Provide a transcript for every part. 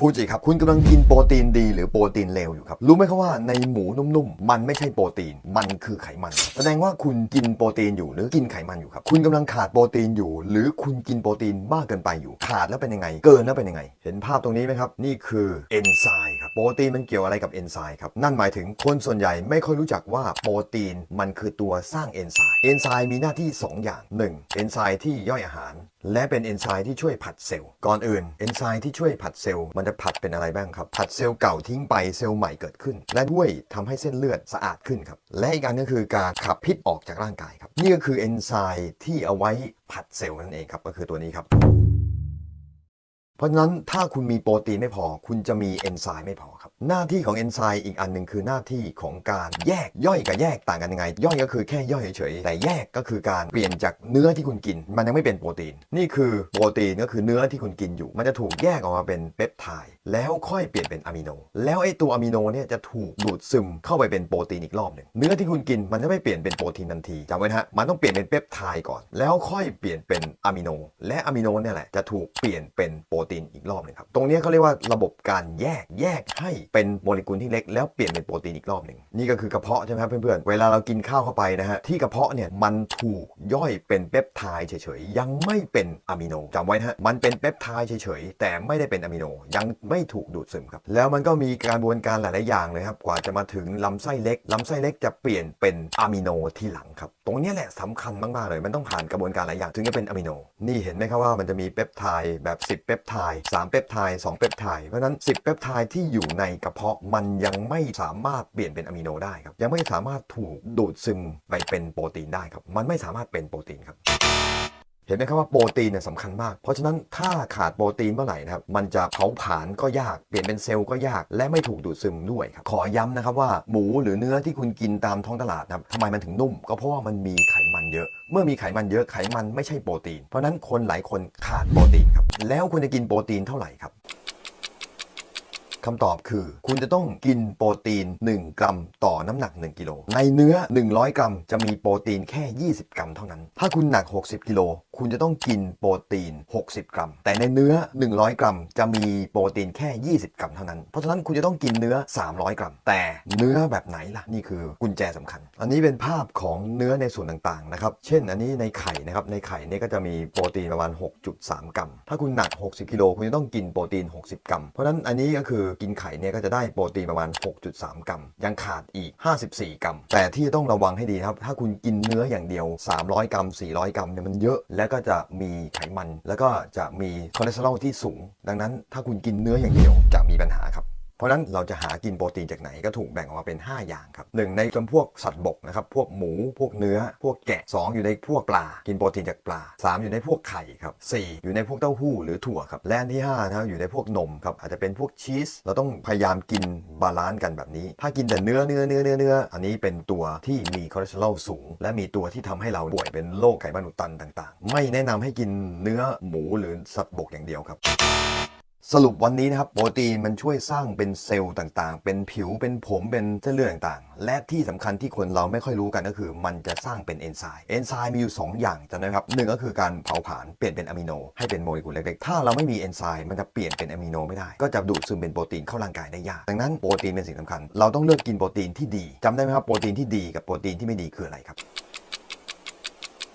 ฟูจิครับ คุณกำลังกินโปรตีนดีหรือโปรตีนเลวอยู่ครับ รู้ไหมครับว่าในหมูนุ่มๆ มันไม่ใช่โปรตีน มันคือไขมัน แสดงว่าคุณกินโปรตีนอยู่หรือกินไขมันอยู่ครับ คุณกำลังขาดโปรตีนอยู่ หรือคุณกินโปรตีนมากเกินไปอยู่ ขาดแล้วเป็นยังไง เกินแล้วเป็นยังไง เห็นภาพตรงนี้ไหมครับ นี่คือเอนไซม์ครับ โปรตีนมันเกี่ยวอะไรกับเอนไซม์ครับ นั่นหมายถึงคนส่วนใหญ่ไม่ค่อยรู้จักว่าโปรตีนมันคือตัวสร้างเอนไซม์ เอนไซม์มีหน้าที่ 2 อย่าง 1. เอนไซม์ที่ย่อยอาหารและเป็นเอนไซม์ที่ช่วยผัดเซลล์ก่อนอื่นเอนไซม์ที่ช่วยผัดเซลล์มันจะผัดเป็นอะไรบ้างครับผัดเซลล์เก่าทิ้งไปเซลล์ใหม่เกิดขึ้น และด้วยทำให้เส้นเลือดสะอาดขึ้นครับและอีกอันก็คือการขับพิษออกจากร่างกายครับนี่ก็คือเอนไซม์ที่เอาไว้ผัดเซลล์นั่นเองครับก็คือตัวนี้ครับ เพราะฉะนั้นถ้าคุณมีโปรตีนไม่พอ คุณจะมีเอนไซม์ไม่พอครับ หน้าที่ของเอนไซม์อีกอันหนึ่งคือหน้าที่ของการแยกย่อยกับแยกต่างกันยังไง ย่อยก็คือแค่ย่อยเฉยๆแต่แยกก็คือการเปลี่ยนจากเนื้อที่คุณกิน มันยังไม่เป็นโปรตีน นี่คือโปรตีนก็คือเนื้อที่คุณกินอยู่ มันจะถูกแยกออกมาเป็นเปปไทด์แล้วค่อยเปลี่ยนเป็นอะมิโน แล้วไอ้ตัวอะมิโนเนี่ยจะถูกดูดซึมเข้าไปเป็นโปรตีนอีกรอบหนึ่งเนื้อที่คุณกินมันจะไม่เปลี่ยนเป็นโปรตีนทันทีจำไว้นะฮะมันต้องเปลี่ยนเป็นเปปไทด์ก่อน แล้วค่อยเปลี่ยนเป็นอะมิโน และอะมิโนเนี่ยแหละจะถูกเปลี่ยนเป็นโปรตีนอีกรอบนึงครับตรงนี้เขาเรียกว่าระบบการแยกแยกให้เป็นโมเลกุลที่เล็กแล้วเปลี่ยนเป็นโปรตีนอีกรอบหนึ่งนี่ก็คือกระเพาะใช่ไหมครับเพื่อนๆเวลาเรากินข้าวเข้าไปนะฮะที่กระเพาะเนี่ยมันถูกย่อยเป็นเปปไทด์เฉยๆยังไม่เป็นอะมิโนจำไว้นะฮะมันเป็นเปปไทด์เฉยๆแต่ไม่ได้เป็นอะมิโนยังไม่ถูกดูดซึมครับแล้วมันก็มีกระบวนการหลายๆอย่างเลยครับกว่าจะมาถึงลำไส้เล็กลำไส้เล็กจะเปลี่ยนเป็นอะมิโนที่หลังครับตรงนี้แหละสำคัญมากๆเลยมันต้องผ่านกระบวนการหลายอย่างถึงจะเป็นอะมิโนนี่เห็นไหมครับว่ามันจะมีเปปไทด์แบบ10เปปไทด์3เปปไทด์2เปปไทด์เพราะฉะนั้น 10 เปปไทด์ที่อยู่ในกระเพาะมันยังไม่สามารถเปลี่ยนเป็นอะมิโนได้ครับยังไม่สามารถถูกดูดซึมไปเป็นโปรตีนได้ครับมันไม่สามารถเป็นโปรตีนครับ เห็นไหมครับว่าโปรตีนเนี่ยสำคัญมาก เพราะฉะนั้นถ้าขาดโปรตีนเมื่อไหร่นะครับ มันจะเผาผลาญก็ยาก เปลี่ยนเป็นเซลล์ก็ยาก และไม่ถูกดูดซึมด้วยครับ ขอย้ำนะครับว่าหมูหรือเนื้อที่คุณกินตามท้องตลาดนะครับทำไมมันถึงนุ่ม ก็เพราะว่ามันมีไขมันเยอะ เมื่อมีไขมันเยอะ ไขมันไม่ใช่โปรตีน เพราะฉะนั้นคนหลายคนขาดโปรตีนครับ แล้วคุณจะกินโปรตีนเท่าไหร่ครับ คำตอบคือ คุณจะต้องกินโปรตีน 1 กรัมต่อน้ำหนัก 1 กิโล ในเนื้อ 100 กรัม จะมีโปรตีนแค่ 20 กรัมเท่านั้น ถ้าคุณหนัก 60 กิโล คุณจะต้องกินโปรตีน 60 กรัม แต่ในเนื้อ 100 กรัม จะมีโปรตีนแค่ 20 กรัมเท่านั้น เพราะฉะนั้นคุณจะต้องกินเนื้อ 300 กรัม แต่เนื้อแบบไหนล่ะ นี่คือกุญแจสำคัญ อันนี้เป็นภาพของเนื้อในส่วนต่างๆ นะครับ เช่น อันนี้ในไข่นะครับ ในไข่เนี่ยก็จะมีโปรตีนประมาณ 6.3 กรัม ถ้าคุณหนัก 60 กิโล คุณจะต้องกินโปรตีน 60 กรัม เพราะฉะนั้นอันนี้ก็คือกินไข่เนี่ยก็จะได้โปรตีนประมาณ 6.3 กรัม ยังขาดอีก 54 กรัม แต่ที่ต้องระวังให้ดีครับ ถ้าคุณกินเนื้ออย่างเดียว 300 กรัม 400 กรัมเนี่ยมันเยอะ แล้วก็จะมีไขมัน แล้วก็จะมีคอเลสเตอรอลที่สูง ดังนั้นถ้าคุณกินเนื้ออย่างเดียวจะมีปัญหาครับ เพราะนั้นเราจะหากินโปรตีนจากไหนก็ถูกแบ่งออกมาเป็น 5 อย่างครับหนึ่งในจำพวกสัตว์บกนะครับพวกหมูพวกเนื้อ พวกแกะ 2 อยู่ในพวกปลา กินโปรตีนจากปลา 3 อยู่ในพวกไข่ครับ4อยู่ในพวกเต้าหู้หรือถั่วครับและอันที่5นะครับอยู่ในพวกนมครับอาจจะเป็นพวกชีสเราต้องพยายามกินบาลานซ์กันแบบนี้ ถ้ากินแต่เนื้อเนื้อเนื้อเนื้อเนื้ออันนี้เป็นตัวที่มีคอเลสเตอรอลสูง และมีตัวที่ทำให้เราป่วยเป็นโรคไขมันอุดตันต่าง ๆ ไม่แนะนำให้กินเนื้อหมูหรือสัตว์บกอย่างเดียวครับ สรุปวันนี้นะครับโปรตีนมันช่วยสร้างเป็นเซลล์ต่างๆ เป็นผิวเป็นผมเป็นเส้นเลือดต่างๆ และที่สำคัญที่คนเราไม่ค่อยรู้กันก็คือ มันจะสร้างเป็นเอนไซม์เอนไซม์มีอยู่ 2 อย่างจำได้ครับหนึ่งก็คือการเผาผลาญเปลี่ยนเป็นอะมิโนให้เป็นโมเลกุลเล็กๆ ถ้าเราไม่มีเอนไซม์มันจะเปลี่ยนเป็นอะมิโนไม่ได้ ก็จะดูดซึมเป็นโปรตีนเข้าร่างกายได้ยากดังนั้นโปรตีนเป็นสิ่งสำคัญ เราต้องเลือกกินโปรตีนที่ดีจำได้ไหมครับโปรตีนที่ดีกับโปรตีนที่ไม่ดีคืออะไรครับ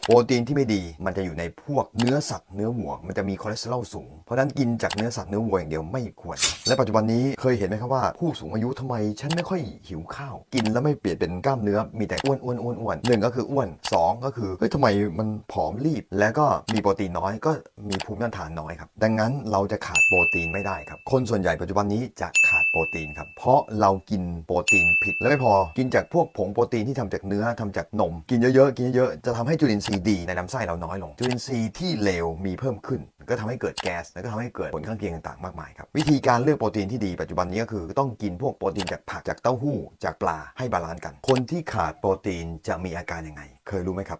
โปรตีนที่ไม่ดีมันจะอยู่ในพวกเนื้อสัตว์เนื้อวัวมันจะมีคอเลสเตอรอลสูง เพราะนั้นกินจากเนื้อสัตว์เนื้อวัวอย่างเดียวไม่ควร และปัจจุบันนี้เคยเห็นไหมครับว่าผู้สูงอายุทำไมฉันไม่ค่อยหิวข้าว กินแล้วไม่เปลี่ยนเป็นกล้ามเนื้อมีแต่อ้วนอ้วนอ้วนอ้วนหนึ่งก็คืออ้วนสองก็คือเฮ้ยทำไมมันผอมรีบ แล้วก็มีโปรตีนน้อยก็มีภูมิต้านทานน้อยครับดังนั้นเราจะขาดโปรตีนไม่ได้ครับคนส่วนใหญ่ปัจจุบันนี้จะขาดโปรตีนครับเพราะเรากินโปรตีนผิดแล้วไม่พอกินจากพวกผงโปรตีนที่ทำจากเนื้อทำจากนม กินเยอะๆกินเยอะๆจะทำให้จุลินทรีย์ดีในลำไส้เราน้อยลง จุลินทรีย์ที่เลวมีเพิ่มขึ้น ก็ทำให้เกิดแก๊ส แล้วก็ทำให้เกิดผลข้างเคียงต่างๆมากมายครับ วิธีการเลือกโปรตีนที่ดีปัจจุบันนี้ก็คือต้องกินพวกโปรตีนจากผักจากเต้าหู้ จากปลาให้บาลานซ์กัน คนที่ขาดโปรตีนจะมีอาการยังไง เคยรู้ไหมครับ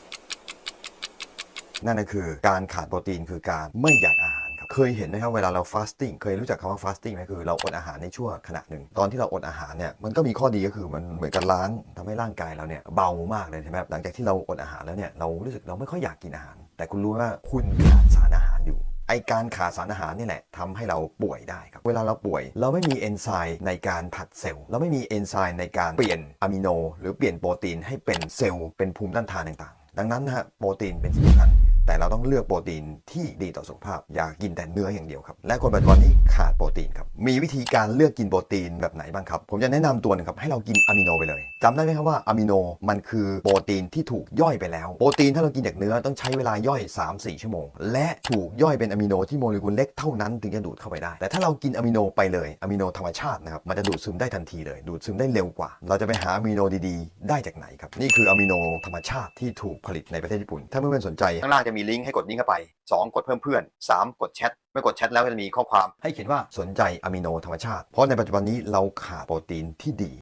นั่นก็คือการขาดโปรตีนคือการไม่อยากอาหาร เคยเห็นไหมครับเวลาเราฟาสติ้งเคยรู้จักคำว่าฟาสติ้งไหมคือเราอดอาหารในช่วงขณะหนึ่ง ตอนที่เราอดอาหารเนี่ยมันก็มีข้อดีก็คือมันเหมือนกับล้างทำให้ร่างกายเราเนี่ยเบามากเลยใช่ไหมครับหลังจากที่เราอดอาหารแล้วเนี่ยเรารู้สึกเราไม่ค่อยอยากกินอาหาร แต่คุณรู้ว่าคุณขาดสารอาหารอยู่ไอการขาดสารอาหารนี่แหละทำให้เราป่วยได้ครับ เวลาเราป่วย เราไม่มีเอนไซม์ในการผลัดเซลล์เราไม่มีเอนไซม์ในการเปลี่ยนอะมิโน หรือเปลี่ยนโปรตีนให้เป็นเซลล์เป็นภูมิต้านทานต่างๆ ดังนั้นนะฮะโปรตีนเป็นสิ่งสำคัญ แต่เราต้องเลือกโปรตีนที่ดีต่อสุขภาพ อย่ากินแต่เนื้ออย่างเดียวครับ และคนปัจจุบันนี้ขาดโปรตีนครับ มีวิธีการเลือกกินโปรตีนแบบไหนบ้างครับ ผมจะแนะนำตัวหนึงครับ ให้เรากินอะมิโนไปเลยจำได้ไหมครับว่าอะมิโนมันคือโปรตีนที่ถูกย่อยไปแล้ว โปรตีนถ้าเรากินจากเนื้อต้องใช้เวลาย่อย 3-4 ชั่วโมง และถูกย่อยเป็นอะมิโนที่โมเลกุลเล็กเท่านั้นถึงจะดูดเข้าไปได้ แต่ถ้าเรากินอะมิโนไปเลยอะมิโนธรรมชาตินะครับ มันจะดูดซึมได้ทันทีเลย ดูดซึมได้เร็วกว่า เราจะไปหาอะมิโนดีๆ ได้จากไหนครับ นี่คืออะมิโนธรรมชาติที่ถูกผลิตในประเทศญี่ปุ่น ถ้าเพื่อนๆสนใจข้างล่างจะมีลิงก์ให้กดลิงก์เข้าไป 2 กดเพิ่มเพื่อน 3 กดแชทไม่กดแชทแล้วก็จะมีข้อความให้เขียนว่าสนใจอะมิโนธรรมชาติ เพราะในปัจจุบันนี้เราขาดโปรตีนที่ดี